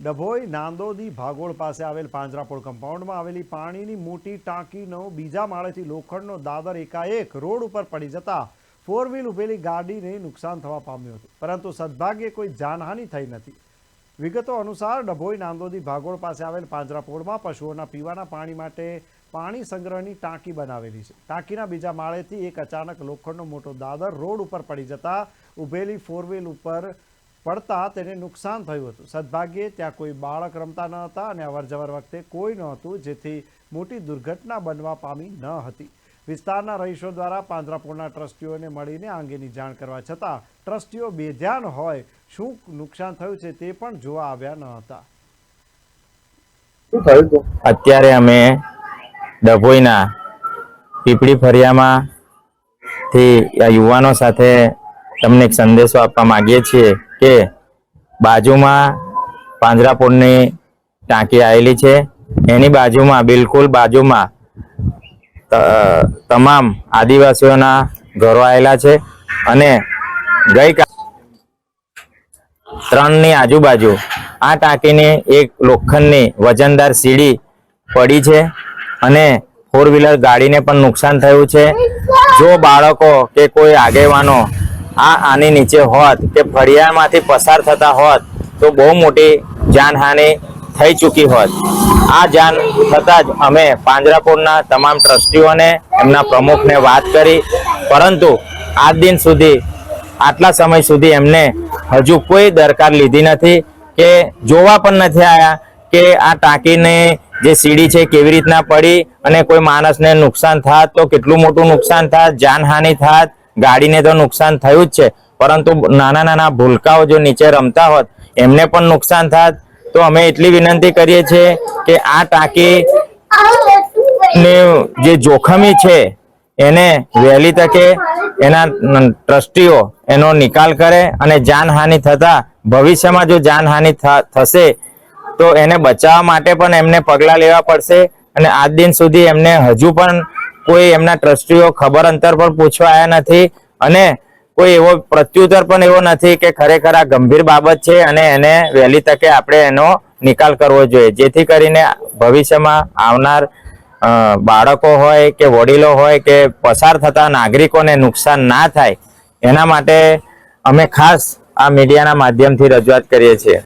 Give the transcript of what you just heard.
ડભોઈ નાંદોદી ભાગોળ પાસે આવેલ પાંજરાપોળ કમ્પાઉન્ડમાં આવેલી પાણીની મોટી ટાંકીનો બીજા માળેથી લોખંડનો દાદર એકાએક રોડ ઉપર પડી જતા ફોર વ્હીલ ઉભેલી ગાડીને નુકસાન થવા પામ્યું હતું. પરંતુ સદભાગ્યે કોઈ જાનહાનિ થઈ નથી. વિગતો અનુસાર ડભોઈ નાંદોદી ભાગોળ પાસે આવેલ પાંજરાપોળમાં પશુઓના પીવાના પાણી માટે પાણી સંગ્રહની ટાંકી બનાવેલી છે. ટાંકીના બીજા માળેથી એક અચાનક લોખંડનો મોટો દાદર રોડ ઉપર પડી જતા ઉભેલી ફોર વ્હીલ ઉપર પડતા તેને નુકસાન થયું હતું. સદભાગ્યે ત્યાં કોઈ બાળક રમતા ન હતા અને અવરજવર વખતે કોઈ નહોતું જેથી મોટી દુર્ઘટના બનવા પામી ન હતી. વિસ્તારના રહીશો દ્વારા પાંજરાપોળના ટ્રસ્ટીઓને મળીને આ અંગેની જાણ કરવા છતાં ટ્રસ્ટીઓ બેધ્યાન હોય શું નુકસાન થયું છે તે પણ જોવા આવ્યા ન હતા. શું થયું અત્યારે અમે ડભોઈના પીપળી ફરિયામાં થી યુવાનો સાથે તમને એક સંદેશો આપવા માગીએ છીએ. કે બાજુમાં પાંજરાપોળની ટાંકી આવેલી છે. એની બાજુમાં, બિલકુલ બાજુમાં તમામ આદિવાસીઓના ઘરો આવેલા છે અને ગઈકાલ ત્રણની આજુબાજુ આ ટાંકીની એક લોખંડની વજનદાર સીડી પડી છે અને ફોર વ્હીલર ગાડીને પણ નુકસાન થયું છે. જો બાળકો કે કોઈ આગેવાનો આ આની નીચે હોત કે ફળિયામાંથી પસાર થતા હોત તો બહુ મોટી જાનહાનિ થઈ ચૂકી હોત. આ જાન થતાં જ અમે પાંજરાપોળના તમામ ટ્રસ્ટીઓને, એમના પ્રમુખને વાત કરી. પરંતુ આજ દિન સુધી, આટલા સમય સુધી એમને હજુ કોઈ દરકાર લીધી નથી કે, જોવા પણ નથી આવ્યા કે આ ટાંકીને જે સીડી છે કેવી રીતના પડી અને કોઈ માણસને નુકસાન થાત તો કેટલું મોટું નુકસાન થાત, જાનહાનિ થાત ગાડીને તો નુકસાન થયું જ છે, પરંતુ નાના નાના ભૂલકાઓ જો નીચે રમતા હોત, એમને પણ નુકસાન થાત. તો અમે એટલી વિનંતી કરીએ છીએ કે આ ટાંકી જે જોખમી છે, એને વહેલી તકે એના ટ્રસ્ટીઓ એનો નિકાલ કરે અને જાનહાનિ થતા, ભવિષ્યમાં જો જાનહાનિ થશે, તો એને બચાવવા માટે પણ એમને પગલાં લેવા પડશે અને આજ દિન સુધી એમને હજુ પણ કોઈ એમના ટ્રસ્ટીઓ ખબર અંતર પણ પૂછવા આવ્યા નથી અને કોઈ એવો પ્રત્યુત્તર પણ એવો નથી કે ખરેખર આ ગંભીર બાબત છે અને એને વહેલી તકે આપણે એનો નિકાલ કરવો જોઈએ. જેથી કરીને ભવિષ્યમાં આવનાર બાળકો હોય કે વડીલો હોય કે પસાર થતા નાગરિકોને નુકસાન ના થાય, એના માટે અમે ખાસ આ મીડિયાના માધ્યમથી રજૂઆત કરીએ છીએ.